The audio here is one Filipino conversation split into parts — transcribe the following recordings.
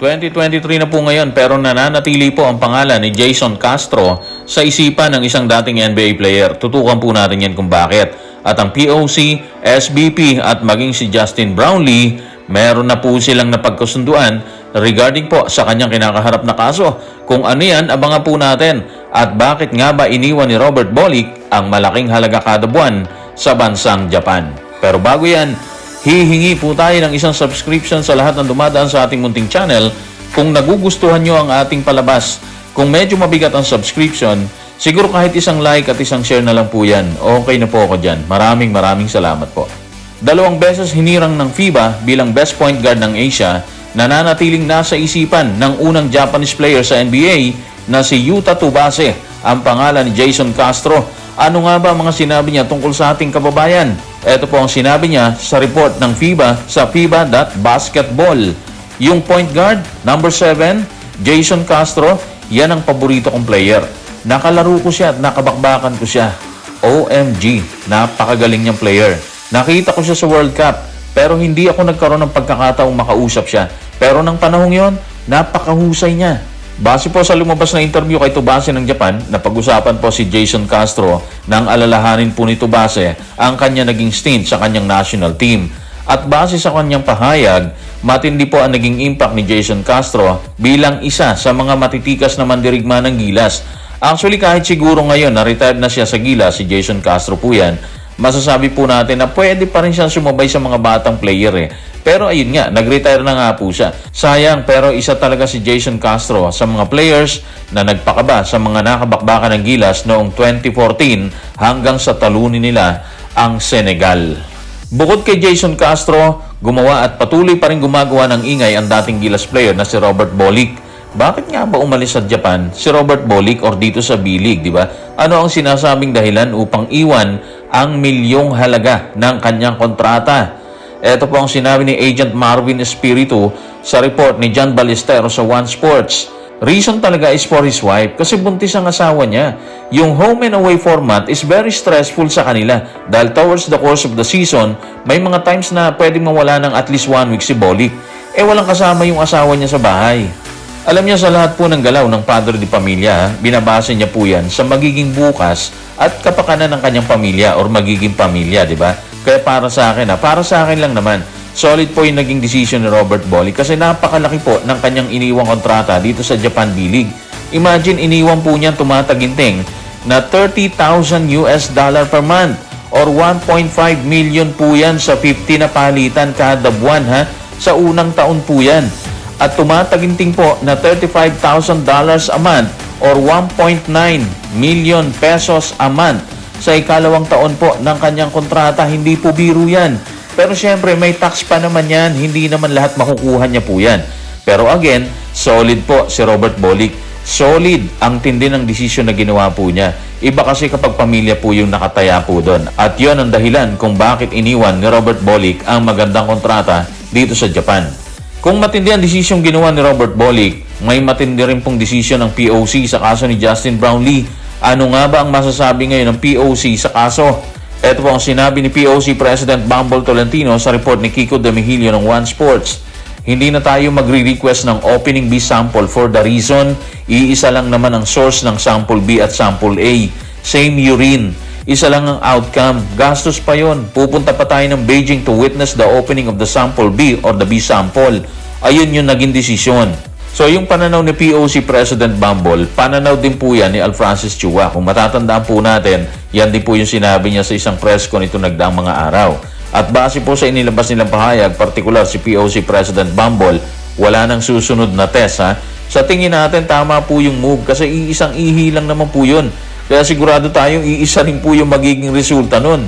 2023 na po ngayon pero nananatili po ang pangalan ni Jason Castro sa isipan ng isang dating NBA player. Tutukan po natin yan kung bakit. At ang POC, SBP at maging si Justin Brownlee, meron na po silang napagkasunduan regarding po sa kanyang kinakaharap na kaso. Kung ano yan, abangan po natin. At bakit nga ba iniwan ni Robert Bolick ang malaking halaga kada buwan sa bansang Japan? Pero bago yan, hihingi po tayo ng isang subscription sa lahat ng dumadaan sa ating munting channel kung nagugustuhan nyo ang ating palabas. Kung medyo mabigat ang subscription, siguro kahit isang like at isang share na lang po yan. Okay na po ako dyan. Maraming maraming salamat po. Dalawang beses hinirang ng FIBA bilang best point guard ng Asia, nananatiling nasa isipan ng unang Japanese player sa NBA na si Yuta Tubase, ang pangalan ni Jason Castro. Ano nga ba mga sinabi niya tungkol sa ating kababayan? Ito po ang sinabi niya sa report ng FIBA sa FIBA.basketball. Yung point guard, number 7, Jason Castro, yan ang paborito kong player. Nakalaro ko siya at nakabakbakan ko siya. OMG, napakagaling niyang player. Nakita ko siya sa World Cup, pero hindi ako nagkaroon ng pagkakataong makausap siya. Pero ng panahong yon, napakahusay niya. Base po sa lumabas na interview kay Tubase ng Japan, napag-usapan po si Jason Castro nang alalahanin po ni Tubase ang kanya naging stint sa kanyang national team. At base sa kanyang pahayag, matindi po ang naging impact ni Jason Castro bilang isa sa mga matitikas na mandirigma ng Gilas. Actually, kahit siguro ngayon na retired na siya sa Gilas, si Jason Castro po yan, masasabi po natin na pwede pa rin siyang sumabay sa mga batang player eh. Pero ayun nga, nag-retire na nga po siya. Sayang, pero isa talaga si Jason Castro sa mga players na nagpakaba sa mga nakabakbakan ng Gilas noong 2014 hanggang sa talunin nila ang Senegal. Bukod kay Jason Castro, gumawa at patuloy pa rin gumagawa ng ingay ang dating Gilas player na si Robert Bolick. Bakit nga ba umalis sa Japan si Robert Bolick or dito sa B-League, di ba? Ano ang sinasabing dahilan upang iwan ang milyong halaga ng kanyang kontrata? Ito po ang sinabi ni Agent Marvin Espiritu sa report ni John Ballestero sa One Sports. Reason talaga is for his wife kasi buntis ang asawa niya. Yung home and away format is very stressful sa kanila dahil towards the course of the season, may mga times na pwedeng mawala ng at least one week si Bolick. Eh walang kasama yung asawa niya sa bahay. Alam niya sa lahat po ng galaw ng padre di pamilya, binabase niya po yan sa magiging bukas at kapakanan ng kanyang pamilya or magiging pamilya, di ba? Kaya para sa akin, ha, para sa akin lang naman, solid po yung naging decision ni Robert Bolick kasi napakalaki po ng kanyang iniwang kontrata dito sa Japan B-League. Imagine, iniwan po niya tumataginting na 30,000 US dollar per month or 1.5 million po yan sa 50 na palitan kada buwan ha. Sa unang taon po yan. At tumataginting po na $35,000 a month or 1.9 million pesos a month sa ikalawang taon po ng kanyang kontrata. Hindi po biro yan. Pero syempre may tax pa naman yan. Hindi naman lahat makukuha niya po yan. Pero again, solid po si Robert Bolick. Solid ang tindi ng desisyon na ginawa po niya. Iba kasi kapag pamilya po yung nakataya po doon. At yon ang dahilan kung bakit iniwan ni Robert Bolick ang magandang kontrata dito sa Japan. Kung matindi ang desisyong ginawa ni Robert Bolick, may matindi rin pong desisyon ng POC sa kaso ni Justin Brownlee. Ano nga ba ang masasabi ngayon ng POC sa kaso? Ito po ang sinabi ni POC President Bumble Tolentino sa report ni Kiko Demihilio ng One Sports. Hindi na tayo magre-request ng opening B sample for the reason iisa lang naman ang source ng sample B at sample A. Same urine. Isa lang ang outcome. Gastos pa yon. Pupunta pa tayo ng Beijing to witness the opening of the sample B or the B sample. Ayun yung naging desisyon. So yung pananaw ni POC President Bumble, pananaw din po yan ni Alfrancis Chua. Kung matatandaan po natin, yan din po yung sinabi niya sa isang press con ito nagdaang mga araw. At base po sa inilabas nilang pahayag, partikular si POC President Bumble, wala nang susunod na test ha. Sa tingin natin, tama po yung move kasi iisang ihi lang naman po yun. Kaya sigurado tayong iisa rin po yung magiging resulta nun.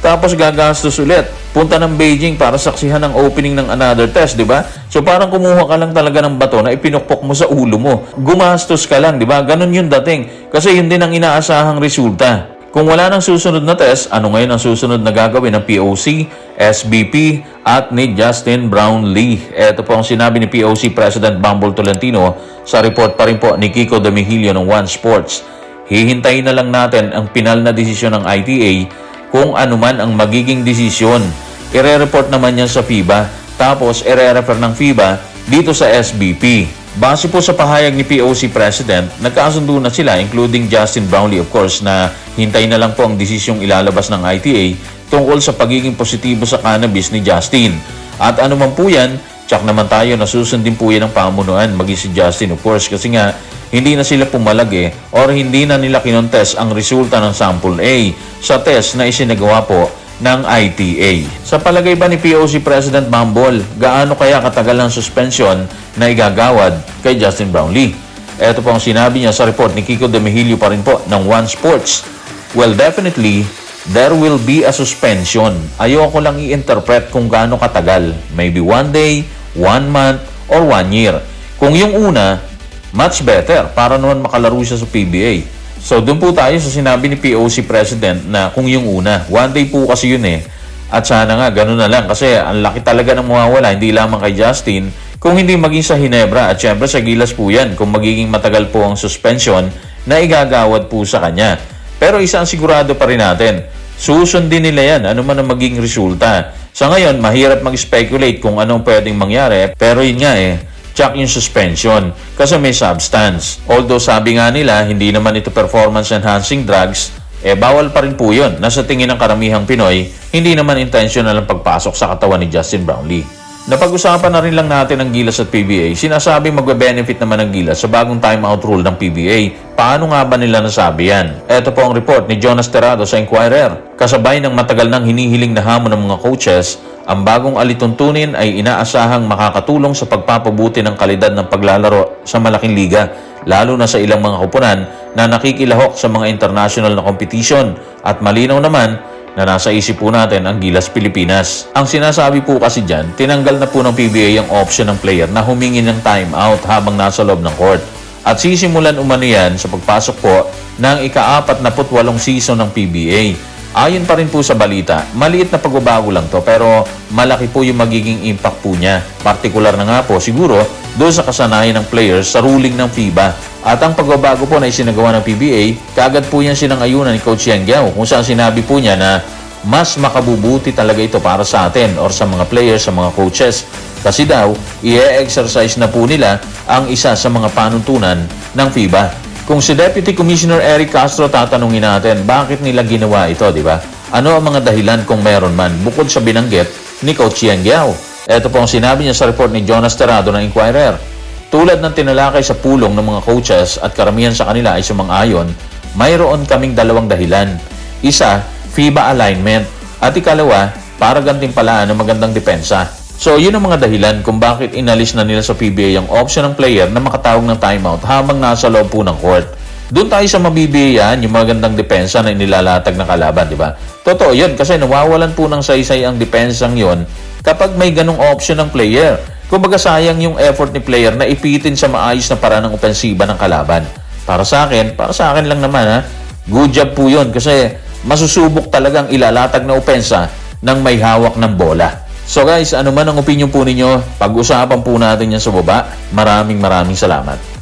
Tapos gagastos ulit. Punta ng Beijing para saksihan ang opening ng another test, di ba? So parang kumuha ka lang talaga ng bato na ipinukpok mo sa ulo mo. Gumastos ka lang, di ba? Ganon yung dating. Kasi yun din ang inaasahang resulta. Kung wala nang susunod na test, ano ngayon ang susunod na gagawin ng POC, SBP, at ni Justin Brownlee? Ito po ang sinabi ni POC President Bumble Tolentino sa report pa rin po ni Kiko Demihilio ng One Sports. Hihintayin na lang natin ang pinal na desisyon ng ITA kung ano man ang magiging desisyon. Ire-report naman yan sa FIBA. Tapos, ire-refer ng FIBA dito sa SBP. Base po sa pahayag ni POC President, nagkasundo na sila including Justin Brownlee of course na hintay na lang po ang desisyong ilalabas ng ITA tungkol sa pagiging positibo sa cannabis ni Justin. At ano man po yan, tsak naman tayo na susundin po yan ng pamunuan maging si Justin of course kasi nga hindi na sila pumalag eh or hindi na nila kinontest ang resulta ng sample A sa test na isinagawa po ng ITA. Sa palagay ba ni POC President Mambol, gaano kaya katagal ang suspension na igagawad kay Justin Brownlee? Ito po ang sinabi niya sa report ni Kiko De Mejillo pa rin po ng One Sports. Well, definitely, there will be a suspension. Ayoko lang i-interpret kung gaano katagal. Maybe one day, one month, or one year. Kung yung una, much better para naman makalaro siya sa PBA. So, doon po tayo sa sinabi ni POC President na kung yung una, one day po kasi yun eh. At sana nga, ganun na lang. Kasi ang laki talaga ng mawawala, hindi lamang kay Justin, kung hindi maging sa Hinebra. At syempre sa Gilas po yan, kung magiging matagal po ang suspension na igagawad po sa kanya. Pero isa ang sigurado pa rin natin, susundin nila yan, ano man ang maging resulta. Sa ngayon, mahirap mag-speculate kung anong pwedeng mangyari, pero yun nga eh, check yung suspension kasi may substance. Although sabi nga nila, hindi naman ito performance enhancing drugs, eh bawal pa rin po yun. Nasa tingin ng karamihang Pinoy, hindi naman intentional ang pagpasok sa katawan ni Justin Brownlee. Napag-usapan na rin lang natin ang Gilas at PBA. Sinasabi magbe-benefit naman ang Gilas sa bagong timeout rule ng PBA. Paano nga ba nila nasabi yan? Ito po ang report ni Jonas Terrado sa Inquirer. Kasabay ng matagal nang hinihiling na hamon ng mga coaches, ang bagong alituntunin ay inaasahang makakatulong sa pagpapabuti ng kalidad ng paglalaro sa malaking liga, lalo na sa ilang mga kupunan na nakikilahok sa mga international na competition at malinaw naman na nasa isip po natin ang Gilas Pilipinas. Ang sinasabi po kasi dyan, tinanggal na po ng PBA ang option ng player na humingi ng timeout habang nasa loob ng court. At sisimulan umano yan sa pagpasok po ng ika-apat na putwalong season ng PBA. Ayon pa rin po sa balita, maliit na pagbabago lang to pero malaki po yung magiging impact po niya. Partikular na nga po siguro doon sa kasanayan ng players sa ruling ng FIBA. At ang pagbabago po na isinagawa ng PBA, kagad po yan sinangayunan ni Coach Yang Giao kung saan sinabi po niya na mas makabubuti talaga ito para sa atin or sa mga players, sa mga coaches. Kasi daw, i-exercise na po nila ang isa sa mga panuntunan ng FIBA. Kung si Deputy Commissioner Eric Castro tatanungin natin, bakit nila ginawa ito, di ba? Ano ang mga dahilan kung meron man, bukod sa binanggit ni Coach Yang Giao? Ito po ang sinabi niya sa report ni Jonas Terrado ng Inquirer. Tulad ng tinalakay sa pulong ng mga coaches at karamihan sa kanila ay sumang-ayon, mayroon kaming dalawang dahilan. Isa, FIBA alignment. At ikalawa, para gantimpalaan ng magandang depensa. So, yun ang mga dahilan kung bakit inalis na nila sa PBA ang option ng player na makatawag ng timeout habang nasa loob po ng court. Doon tayo sa mabibigyan yung magandang depensa na inilalatag na kalaban, di ba? Totoo yun kasi nawawalan po ng saysay ang depensang yon kapag may ganong option ng player. Kumbaga sayang yung effort ni player na ipitin sa maayos na paraan ng opensiba ng kalaban. Para sa akin, para sa akin lang naman ha, good job po yun kasi masusubok talagang ilalatag na opensa ng may hawak ng bola. So guys, ano man ang opinion po ninyo, pag-usapan po natin yan sa baba. Maraming maraming salamat.